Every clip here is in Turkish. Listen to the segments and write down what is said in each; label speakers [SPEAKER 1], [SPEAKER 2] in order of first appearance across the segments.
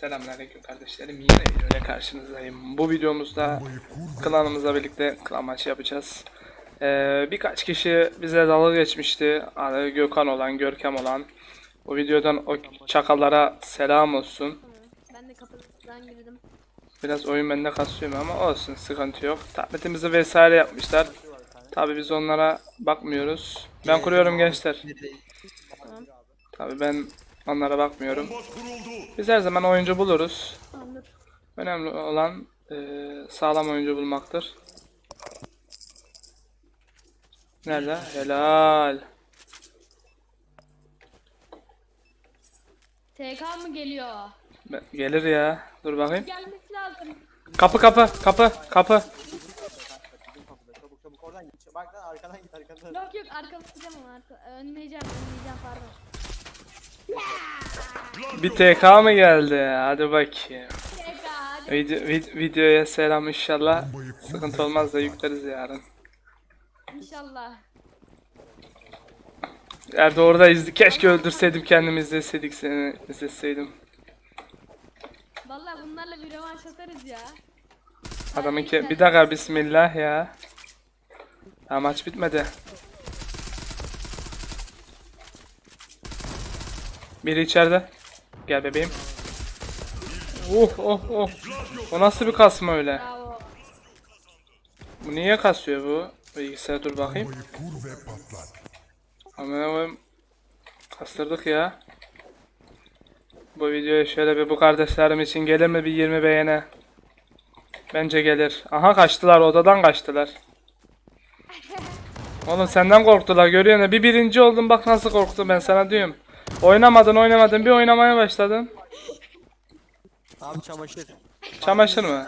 [SPEAKER 1] Selamünaleyküm kardeşlerim. Yine öyle karşınızdayım. Bu videomuzda klanımızla birlikte klan maçı yapacağız. Ee, birkaç kişi bize dalga geçmişti. Adı Gökhan olan, Görkem olan. Bu videodan o çakallara selam olsun.
[SPEAKER 2] Ben de kapıdan girdim.
[SPEAKER 1] Biraz oyun bende kasıyor ama olsun sıkıntı yok. Tabletimizi vesaire yapmışlar. Tabi biz onlara bakmıyoruz. Ben kuruyorum gençler. Tabi ben onlara bakmıyorum. Biz her zaman oyuncu buluruz. Önemli olan eee, sağlam oyuncu bulmaktır. Nerede? Helal.
[SPEAKER 2] TK mı geliyor?
[SPEAKER 1] Be- Gelir ya. Dur bakayım.
[SPEAKER 2] Gelmesi lazım.
[SPEAKER 1] Kapı kapı kapı kapı.
[SPEAKER 3] Çabuk çabuk oradan git. Bak lan arkadan git arkadan.
[SPEAKER 2] Yok yok arka bakacağım ama arka. Önleyeceğim önleyeceğim pardon.
[SPEAKER 1] Bir TK mı geldi? Hadi bakayım. Video, vid- videoya selam inşallah. Sıkıntı olmaz da yükleriz yarın.
[SPEAKER 2] İnşallah.
[SPEAKER 1] Eğer de orada izli keşke öldürseydim kendimi izleseydik seni izleseydim.
[SPEAKER 2] Vallahi bunlarla bir rövanş atarız ya.
[SPEAKER 1] Adamın ki bir dakika bismillah ya. Ya maç bitmedi. Biri içeride. Gel bebeğim. Oh oh oh. O nasıl bir kasma öyle? Bu niye kasıyor bu? Bilgisayar dur bakayım. Aman Allah'ım. Kastırdık ya. Bu videoya şöyle bir bu kardeşlerim için gelir mi bir 20 beğeni? Bence gelir. Aha kaçtılar odadan kaçtılar. Oğlum senden korktular görüyor musun? Bir birinci oldun bak nasıl korktu ben sana diyorum. Oynamadın oynamadın bir oynamaya başladın.
[SPEAKER 3] Abi çamaşır.
[SPEAKER 1] Çamaşır mı?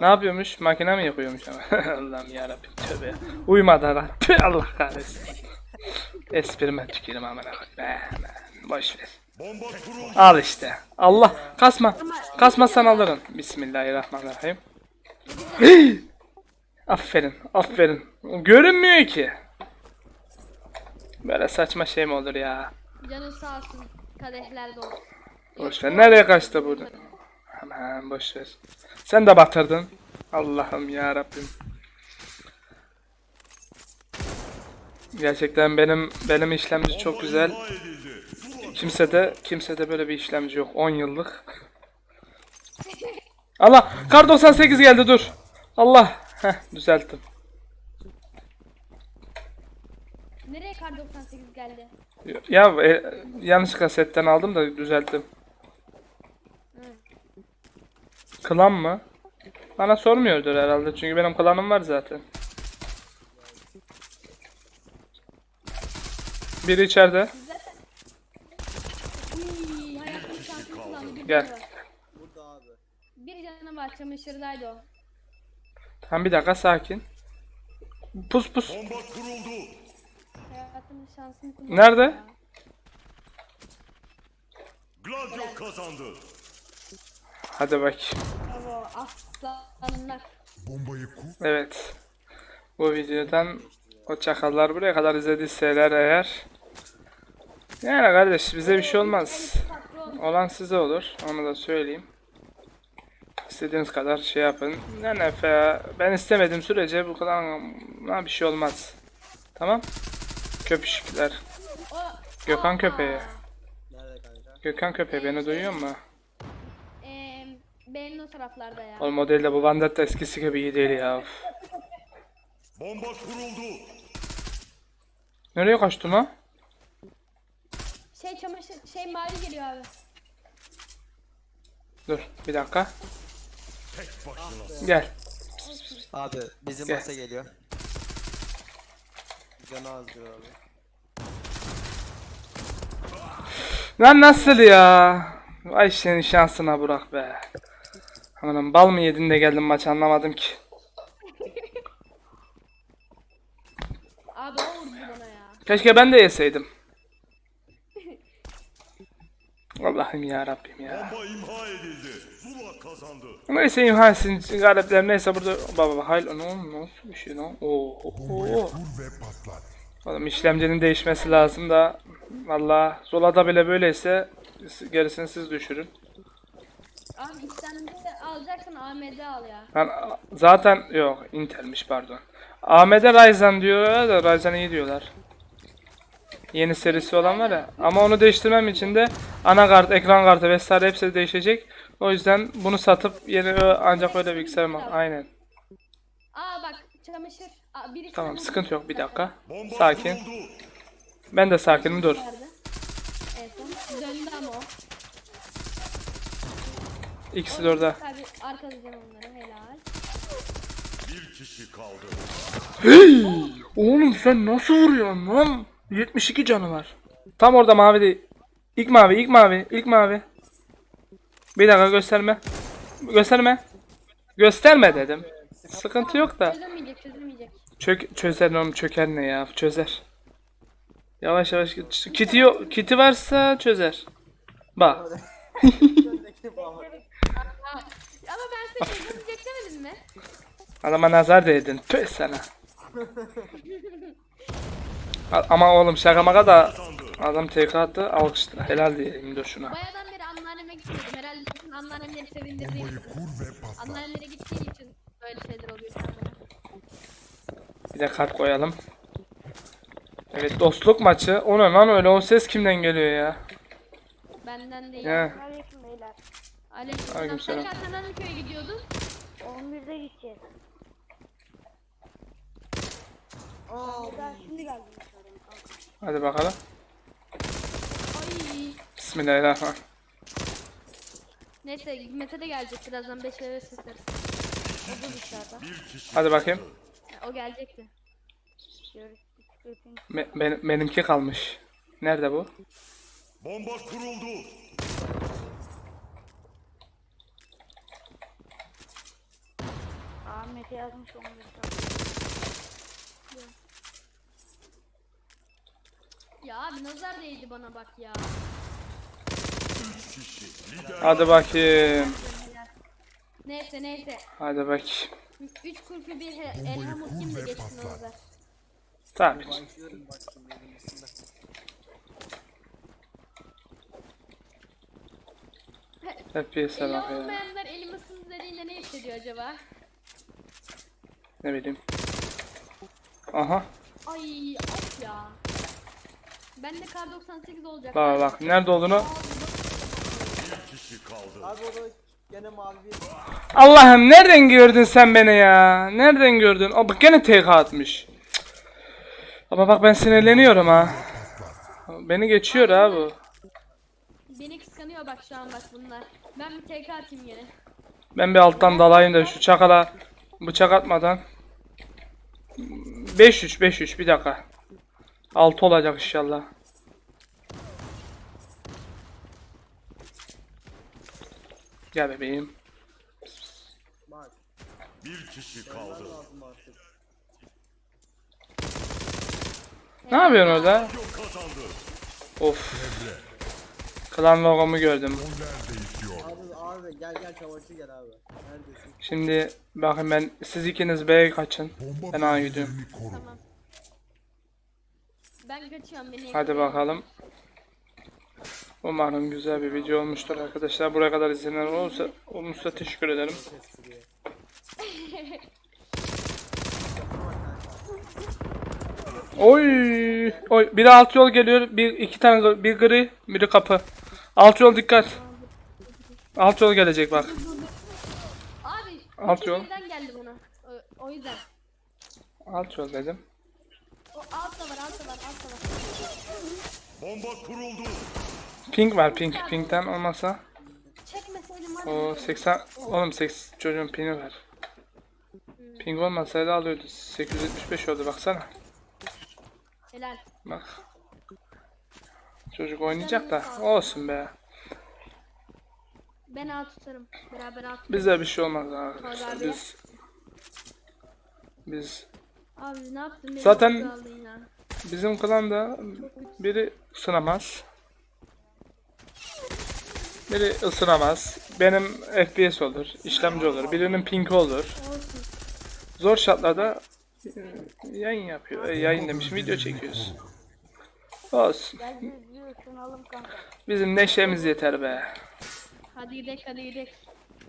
[SPEAKER 1] Ne yapıyormuş? Makine mi yapıyormuş ama? Allah'ım yarabbim tövbe. Uyumadı lan. Tüh, Allah kahretsin. Esprime tükürüm amına koyayım. Boş ver. Al işte. Allah kasma. Kasmazsan alırım. Bismillahirrahmanirrahim. Hii! aferin. Aferin. Görünmüyor ki. Böyle saçma şey mi olur ya?
[SPEAKER 2] Canın sağ olsun. Kadehler dolu.
[SPEAKER 1] Boş ver. Nereye kaçtı burada? Hemen boş ver. Sen de batırdın. Allah'ım ya Rabbim. Gerçekten benim benim işlemci çok güzel. Kimse de kimse de böyle bir işlemci yok. 10 yıllık. Allah, kar 98 geldi dur. Allah. Heh, düzelttim.
[SPEAKER 2] Nereye kar 98 geldi?
[SPEAKER 1] Ya e, yanlışlıkla setten aldım da düzelttim. Klan mı? Bana sormuyordur herhalde çünkü benim klanım var zaten. Biri içeride.
[SPEAKER 2] Uy, hayatım şansını kullandı. Bir
[SPEAKER 1] Gel.
[SPEAKER 2] canı var.
[SPEAKER 3] Burada abi.
[SPEAKER 2] Bir canı var çamaşırdaydı o.
[SPEAKER 1] Tamam bir dakika sakin. Pus pus.
[SPEAKER 2] Şansını.
[SPEAKER 1] Nerede?
[SPEAKER 2] ya.
[SPEAKER 4] Gladio kazandı.
[SPEAKER 1] Hadi bak.
[SPEAKER 2] Bravo aslanlar.
[SPEAKER 5] Bombayı kur.
[SPEAKER 1] Evet. Bu videodan o çakallar buraya kadar izlediyseler eğer. Yani kardeş bize bir şey olmaz. Olan size olur. Onu da söyleyeyim. İstediğiniz kadar şey yapın. Ne nefe. Ben istemedim sürece bu kadar bir şey olmaz. Tamam? Köpüşükler. Gökhan köpeği.
[SPEAKER 3] Nerede kanka?
[SPEAKER 1] Gökhan köpeği beni duyuyor mu?
[SPEAKER 2] Eee benim o taraflarda ya.
[SPEAKER 1] O modelde bu Vandetta eskisi gibi iyi değil ya. Of.
[SPEAKER 4] Bomba kuruldu.
[SPEAKER 1] Nereye kaçtın ha?
[SPEAKER 2] Şey çamaşır şey mavi geliyor abi.
[SPEAKER 1] Dur bir dakika. Gel.
[SPEAKER 3] Abi bizim
[SPEAKER 1] Gel.
[SPEAKER 3] masa geliyor. Canı azdır abi.
[SPEAKER 1] Lan nasıl ya? Ay senin şansına Burak be. Amanım bal mı yedin de geldin maç anlamadım ki.
[SPEAKER 2] Abi o vurdu bana ya.
[SPEAKER 1] Keşke ben de yeseydim. Allah'ım ya Rabbim ya.
[SPEAKER 4] Bomba imha edildi. Zula kazandı.
[SPEAKER 1] Neyse imha etsin galipler neyse burada baba baba hayır ne nasıl bir şey lan? Oo. Oğlum işlemcinin değişmesi lazım da valla Zola'da bile böyleyse gerisini siz düşürün.
[SPEAKER 2] Abi istenmişse alacaksan AMD al ya.
[SPEAKER 1] Ben zaten yok Intel'miş pardon. AMD Ryzen diyorlar da Ryzen iyi diyorlar. Yeni serisi olan var ya. Ama onu değiştirmem için de anakart, ekran kartı vesaire hepsi değişecek. O yüzden bunu satıp yeni ancak öyle bilgisayar mı? Aynen.
[SPEAKER 2] Aa bak çamaşır. Aa,
[SPEAKER 1] Tamam sıkıntı yok bir dakika.
[SPEAKER 4] Bomba
[SPEAKER 1] Sakin. Ben de sakinim dur.
[SPEAKER 2] Evet. Döndü ama o.
[SPEAKER 1] İkisi de orada.
[SPEAKER 2] Tabi arkalayacağım onları helal.
[SPEAKER 4] Bir kişi kaldı.
[SPEAKER 1] Oğlum sen nasıl vuruyorsun lan? 72 canı var. Tam orada mavi değil. İlk mavi, ilk mavi, ilk mavi. Bir dakika gösterme. Gösterme. Gösterme dedim. Sıkıntı yok da.
[SPEAKER 2] Çözülmeyecek çözülmeyecek.
[SPEAKER 1] Çök çözer oğlum çöker ne ya? Çözer. Yavaş yavaş git. Kiti yok. Kiti varsa çözer. Bak.
[SPEAKER 2] Ama ben size çözülmeyecek demedim mi?
[SPEAKER 1] Adama nazar değdin. Tüh sana. A- Ama oğlum şaka maka da adam TK attı alkışlar. Helal diyeyim dur şuna.
[SPEAKER 2] Bayadan beri anneanneme gitmedim. Herhalde bütün anneannemleri sevindirdiğim için. Anneannemlere gittiğim için böyle şeyler oluyor.
[SPEAKER 1] Bir de kalp koyalım. Evet dostluk maçı. O ne lan öyle o ses kimden geliyor ya?
[SPEAKER 2] Benden değil.
[SPEAKER 1] Ya.
[SPEAKER 6] Aleyküm beyler.
[SPEAKER 2] Aleykümselam.
[SPEAKER 1] Aleykümselam.
[SPEAKER 2] Sen sen hangi köye gidiyordun?
[SPEAKER 6] 11'de gideceğiz.
[SPEAKER 3] Aa,
[SPEAKER 6] şimdi geldim.
[SPEAKER 1] Hadi bakalım.
[SPEAKER 2] Ay.
[SPEAKER 1] Bismillahirrahmanirrahim.
[SPEAKER 2] Neyse Mete de gelecek birazdan 5 eve sesleriz. O da dışarıda.
[SPEAKER 4] Bir kişi
[SPEAKER 1] Hadi bakayım.
[SPEAKER 2] Ya, O gelecekti.
[SPEAKER 6] Görüşürüz.
[SPEAKER 1] Me- benim- benimki kalmış. Nerede bu?
[SPEAKER 4] Bomba kuruldu.
[SPEAKER 6] Ahmet'e yazmış 11'de.
[SPEAKER 2] Ya abi nazar değdi bana bak ya.
[SPEAKER 1] Hadi bakayım.
[SPEAKER 2] Neyse neyse.
[SPEAKER 1] Hadi bakayım.
[SPEAKER 2] 3 kurşu bir Elhamur kim de geçsin o nazar.
[SPEAKER 1] Tamam.
[SPEAKER 2] Eli
[SPEAKER 1] bak ya.
[SPEAKER 2] olmayanlar elim ısındı dediğinde ne hissediyor acaba?
[SPEAKER 1] Ne bileyim. Aha.
[SPEAKER 2] Ay of ya. Bende kar 98 olacak.
[SPEAKER 1] Bak bak. Nerede olduğunu.
[SPEAKER 4] bir kişi kaldı.
[SPEAKER 3] Abi o da gene mavi bir.
[SPEAKER 1] Allah'ım nereden gördün sen beni ya? Nereden gördün? O bak gene TK atmış. Ama bak ben sinirleniyorum ha. Beni geçiyor ha bu.
[SPEAKER 2] Beni kıskanıyor bak şu an bak bunlar. Ben bir TK atayım gene.
[SPEAKER 1] Ben bir alttan dalayım da şu çakala bıçak atmadan. 5-3 5-3 bir dakika. 6 olacak inşallah. Gel bebeğim.
[SPEAKER 4] Bir kişi kaldı.
[SPEAKER 3] Lazım artık.
[SPEAKER 1] Ne yapıyorsun orada? Of. Klan logomu gördüm.
[SPEAKER 5] Roller değişiyor.
[SPEAKER 3] Abi abi gel gel çamaşır gel abi. Neredesin?
[SPEAKER 1] Şimdi bakın ben siz ikiniz B'ye kaçın. Ben A'ya gidiyorum.
[SPEAKER 5] bölgelerini koru.
[SPEAKER 2] Tamam. Ben kaçıyorum beni.
[SPEAKER 1] Hadi bakalım. Umarım güzel bir video olmuştur arkadaşlar. Buraya kadar izleyenler olursa, olmuşsa teşekkür ederim. Oy, oy. Biri alt yol geliyor. Bir iki tane bir gri, biri kapı. Alt yol dikkat. Alt yol gelecek bak.
[SPEAKER 2] Abi.
[SPEAKER 1] Alt yol.
[SPEAKER 2] geldi bana. O, o yüzden.
[SPEAKER 1] Alt yol dedim.
[SPEAKER 2] O alt da var alt da var alt da var.
[SPEAKER 4] Bomba kuruldu.
[SPEAKER 1] Pink var pink. Pinkten olmasa.
[SPEAKER 2] Çekmeseydim hadi.
[SPEAKER 1] O 80 oğlum 8 çocuğun pingi var. Ping olmasaydı alıyordu. 875 oldu baksana.
[SPEAKER 2] Helal.
[SPEAKER 1] Bak. Çocuk oynayacak da olsun be.
[SPEAKER 2] Ben alt tutarım. Beraber alt tutarım.
[SPEAKER 1] Bize bir şey olmaz arkadaşlar. Biz biz
[SPEAKER 2] Abi ne yaptın? Beni
[SPEAKER 1] Zaten-
[SPEAKER 2] ya.
[SPEAKER 1] bizim klanda biri ısınamaz. Biri ısınamaz. Benim FPS olur, işlemci olur, birinin ping olur. Zor şartlarda yayın yapıyor. E, yayın demişim, video çekiyoruz. Olsun.
[SPEAKER 6] Gel biz bir ısınalım kanka.
[SPEAKER 1] Bizim neşemiz yeter be.
[SPEAKER 2] Hadi gidelim hadi gidelim.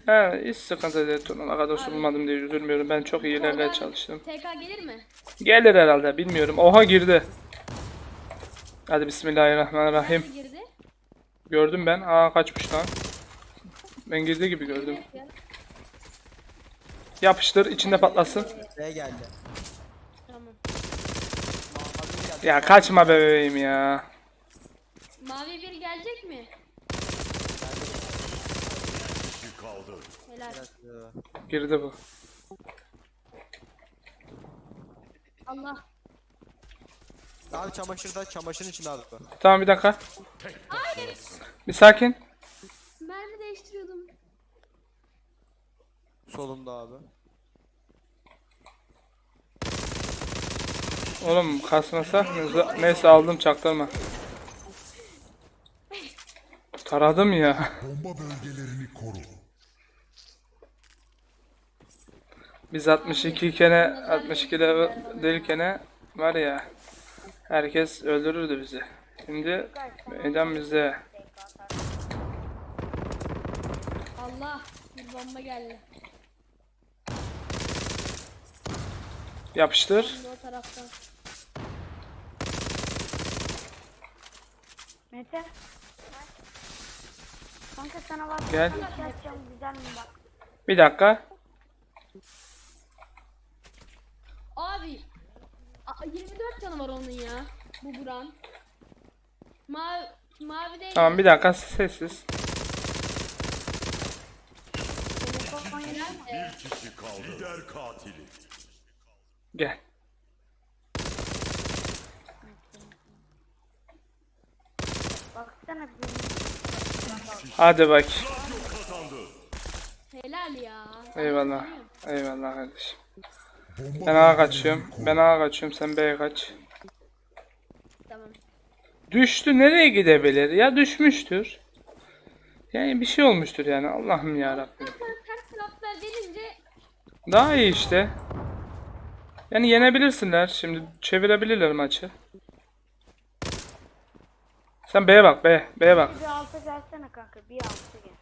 [SPEAKER 1] He hiç sıkıntı değil. Turnuvaya kadar sunulmadım diye üzülmüyorum. Ben çok iyi ilerler çalıştım.
[SPEAKER 2] TK gelir mi?
[SPEAKER 1] Gelir herhalde bilmiyorum. Oha girdi. Hadi bismillahirrahmanirrahim.
[SPEAKER 2] Girdi?
[SPEAKER 1] Gördüm ben. Aa kaçmış lan. Ben girdi gibi gördüm. Yapıştır içinde patlasın.
[SPEAKER 3] B geldi.
[SPEAKER 1] Ya kaçma be bebeğim ya.
[SPEAKER 2] Mavi bir gelecek mi? Helal.
[SPEAKER 1] Girdi bu.
[SPEAKER 2] Allah.
[SPEAKER 3] Abi çamaşırda çamaşırın içinde abi. bu.
[SPEAKER 1] Tamam bir dakika. Bir sakin.
[SPEAKER 2] Mermi değiştiriyordum.
[SPEAKER 3] Solumda abi.
[SPEAKER 1] Oğlum kasmasa neyse, neyse aldım çaktırma. Taradım ya.
[SPEAKER 5] Bomba bölgelerini koru.
[SPEAKER 1] Biz 62 kene 62 level değilkene var ya herkes öldürürdü bizi. Şimdi meydan bizde.
[SPEAKER 2] Allah. Bir bomba geldi.
[SPEAKER 1] Yapıştır.
[SPEAKER 2] Şimdi o taraftan.
[SPEAKER 6] Mete. Kanka sana bak.
[SPEAKER 1] Gel.
[SPEAKER 6] Şey yapacağım güzel mi bak.
[SPEAKER 1] Bir dakika.
[SPEAKER 2] Abi. a- 24 canı var onun ya. Bu Buran. Mavi, mavi değil.
[SPEAKER 1] Tamam bir dakika sessiz.
[SPEAKER 4] Bir kişi kaldı. Lider katili.
[SPEAKER 1] Gel.
[SPEAKER 6] Baksana bir
[SPEAKER 1] Hadi bak.
[SPEAKER 2] Helal ya.
[SPEAKER 1] Eyvallah. Eyvallah kardeşim. Ben A'ya kaçıyorum. Ben A'ya kaçıyorum. Sen B'ye kaç.
[SPEAKER 2] Tamam.
[SPEAKER 1] Düştü nereye gidebilir? Ya düşmüştür. Yani bir şey olmuştur yani. Allah'ım ya Rabbim. Daha iyi işte. Yani yenebilirsinler. Şimdi çevirebilirler maçı. Sen B'ye bak B. B'ye bak.
[SPEAKER 6] bir alta gelsene kanka. Bir alta gel.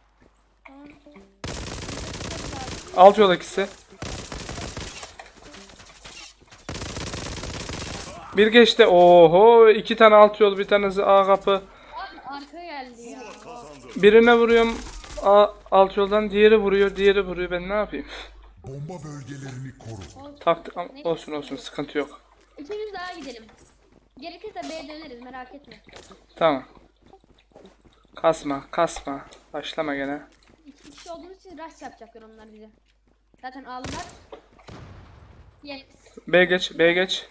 [SPEAKER 1] Alt yol ikisi. Bir geçti. Oho iki tane alt yol bir tanesi A kapı.
[SPEAKER 2] arka geldi ya.
[SPEAKER 1] Birine vuruyorum A, alt yoldan diğeri vuruyor diğeri vuruyor ben ne yapayım?
[SPEAKER 5] bomba bölgelerini koru.
[SPEAKER 1] Taktik olsun olsun sıkıntı yok.
[SPEAKER 2] İkimiz daha gidelim. Gerekirse B'ye döneriz merak etme.
[SPEAKER 1] Tamam. Kasma kasma. Başlama gene.
[SPEAKER 2] İki kişi olduğumuz için rush yapacaklar onlar bize. Zaten ağlılar. Yes.
[SPEAKER 1] B geç B geç.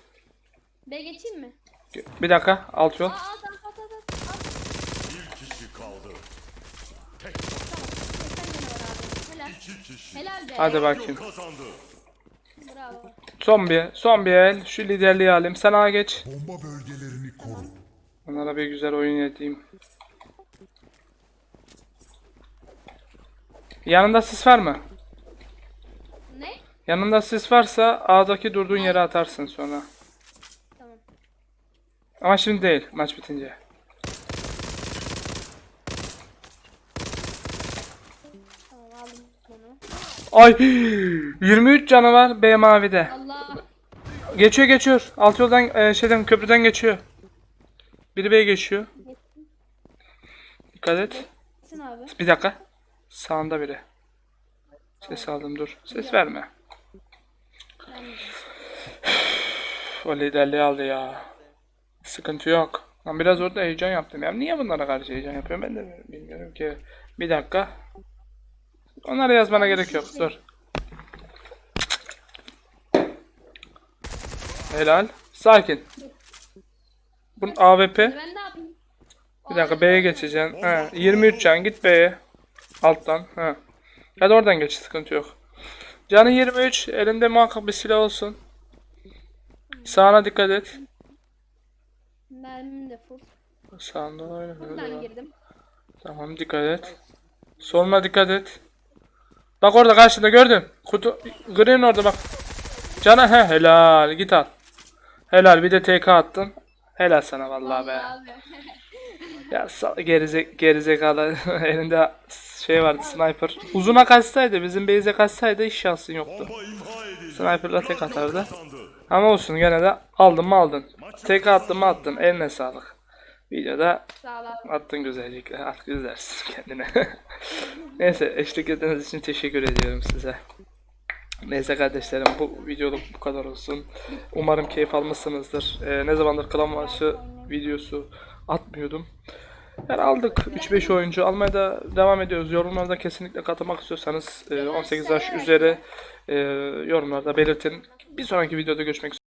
[SPEAKER 2] B geçeyim mi?
[SPEAKER 1] Bir dakika alt yol.
[SPEAKER 2] Aa at at. at.
[SPEAKER 4] Bir kişi kaldı.
[SPEAKER 2] Var abi. Helal.
[SPEAKER 4] İki kişi.
[SPEAKER 2] Helal be.
[SPEAKER 1] Hadi bakayım.
[SPEAKER 4] Kazandı.
[SPEAKER 2] Bravo.
[SPEAKER 1] Son bir son bir el. Şu liderliği alayım. Sen A geç.
[SPEAKER 5] Bomba bölgelerini koru.
[SPEAKER 1] Onlara bir güzel oyun edeyim. Yanında sis var mı?
[SPEAKER 2] Ne?
[SPEAKER 1] Yanında sis varsa A'daki durduğun yere atarsın sonra.
[SPEAKER 2] Tamam.
[SPEAKER 1] Ama şimdi değil. Maç bitince. Ay 23 canı var B mavide.
[SPEAKER 2] Allah.
[SPEAKER 1] Geçiyor geçiyor. Alt yoldan e, şeyden köprüden geçiyor. Biri B geçiyor. Dikkat et.
[SPEAKER 2] Gitsin abi.
[SPEAKER 1] Bir dakika. Sağında biri. Ses aldım dur. Ses verme. O liderliği aldı ya. Sıkıntı yok. Ben biraz orada heyecan yaptım. Ya niye bunlara karşı heyecan yapıyorum ben de bilmiyorum ki. Bir dakika. Onlara yazmana gerek yok. Dur. Helal. Sakin. Bunun AWP.
[SPEAKER 2] Ben ne yapayım?
[SPEAKER 1] Bir dakika B'ye geçeceğim. Ha, 23 can git B'ye. Alttan. Ha. Hadi oradan geç sıkıntı yok. Canı 23. Elinde muhakkak bir silah olsun. Sağına dikkat et.
[SPEAKER 2] Mermim de full.
[SPEAKER 1] Sağında öyle
[SPEAKER 2] Buradan girdim.
[SPEAKER 1] Tamam dikkat et. Soluna dikkat et. Bak orada karşında gördün. Kutu green orada bak. Cana he helal git al. Helal bir de TK attın. Helal sana vallahi be.
[SPEAKER 2] Abi.
[SPEAKER 1] Ya sal- gerize gerizekalı elinde şey vardı sniper. Uzuna kaçsaydı bizim base'e kaçsaydı hiç şansın yoktu. Sniper'la tek atardı. Ama olsun gene de aldın mı aldın. Tek attın mı attın. Eline sağlık. Videoda
[SPEAKER 2] Sağ ol abi.
[SPEAKER 1] attın güzellikle. Artık izlersin kendine. Neyse eşlik ettiğiniz için teşekkür ediyorum size. Neyse kardeşlerim bu videoluk bu kadar olsun. Umarım keyif almışsınızdır. Ee, ne zamandır klan maçı videosu atmıyordum. Yani aldık 3-5 oyuncu almaya da devam ediyoruz. Yorumlarda kesinlikle katılmak istiyorsanız e, 18 yaş üzeri e, yorumlarda belirtin. Bir sonraki videoda görüşmek üzere.